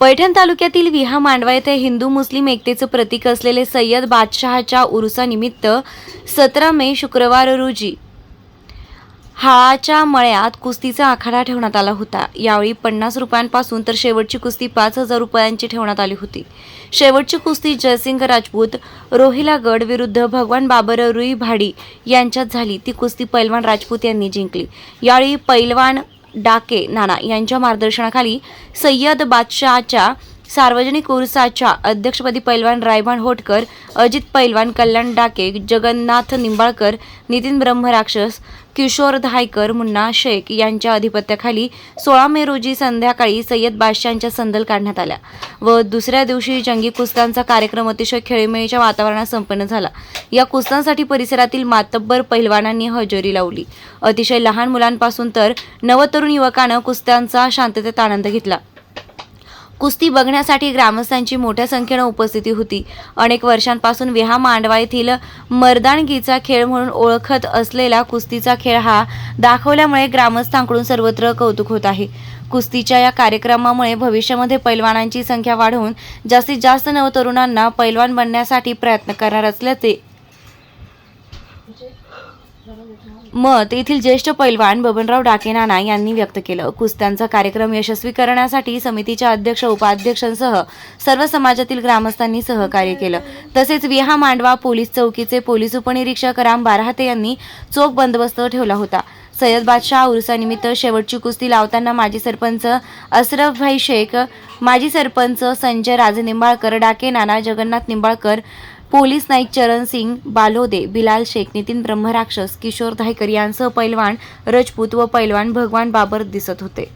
पैठण तालुक्यातील विहा मांडवा येथे हिंदू मुस्लिम एकतेचं प्रतीक असलेले सय्यद बादशहाच्या उरुसानिमित्त सतरा मे शुक्रवार रोजी हाळाच्या मळ्यात कुस्तीचा आखाडा ठेवण्यात आला होता. यावेळी पन्नास रुपयांपासून तर शेवटची कुस्ती पाच हजार रुपयांची ठेवण्यात आली होती. शेवटची कुस्ती जयसिंग राजपूत रोहिला गड विरुद्ध भगवान बाबर रुई भाडी यांच्यात झाली. ती कुस्ती पैलवान राजपूत यांनी जिंकली. यावेळी पैलवान डाके नाना यांच्या मार्गदर्शनाखाली सय्यद बादशहाच्या सार्वजनिक उर्साच्या अध्यक्षपदी पैलवान रायभान होटकर अजित पैलवान कल्याण डाके जगन्नाथ निंबाळकर नितीन ब्रह्मराक्षस किशोर धायकर मुन्ना शेख यांच्या अधिपत्याखाली सोळा मे रोजी संध्याकाळी सय्यद बादशांच्या संदल काढण्यात आल्या व दुसऱ्या दिवशी जंगी कुस्त्यांचा कार्यक्रम अतिशय खेळीमेळीच्या वातावरणात संपन्न झाला. या कुस्त्यांसाठी परिसरातील मातब्बर पहिलवानांनी हजेरी लावली. अतिशय लहान मुलांपासून तर नवतरुण युवकानं कुस्त्यांचा शांततेत आनंद घेतला. कुस्ती बघण्यासाठी ग्रामस्थांची मोठ्या संख्येनं उपस्थिती होती. अनेक वर्षांपासून विहा मांडवा येथील मर्दानगीचा खेळ म्हणून ओळखत असलेला कुस्तीचा खेळ हा दाखवल्यामुळे ग्रामस्थांकडून सर्वत्र कौतुक होत आहे. कुस्तीच्या या कार्यक्रमामुळे भविष्यामध्ये पैलवानांची संख्या वाढवून जास्तीत जास्त नवतरुणांना पैलवान बनण्यासाठी प्रयत्न करणार असल्याचे मत येथील ज्येष्ठ पैलवान बबनराव डाकेनाना यांनी व्यक्त केलं. कुस्त्यांचा कार्यक्रम यशस्वी करण्यासाठी समितीच्या अध्यक्ष उपाध्यक्षांसह सर्व समाजातील ग्रामस्थांनी सहकार्य केलं. तसेच विहा मांडवा पोलीस चौकीचे पोलीस उपनिरीक्षक राम बारहाते यांनी चोख बंदोबस्त ठेवला होता. सय्यद बादशाह उरुसानिमित्त शेवटची कुस्ती लावताना माजी सरपंच अशरफभाई शेख माजी सरपंच संजय राजे निंबाळकर डाके नाना जगन्नाथ निंबाळकर पोलीस नाईक चरण सिंग बालोदे बिलाल शेख नितीन ब्रह्मराक्षस किशोर धायकर यांसह पैलवान रजपूत व पैलवान भगवान बाबर दिसत होते.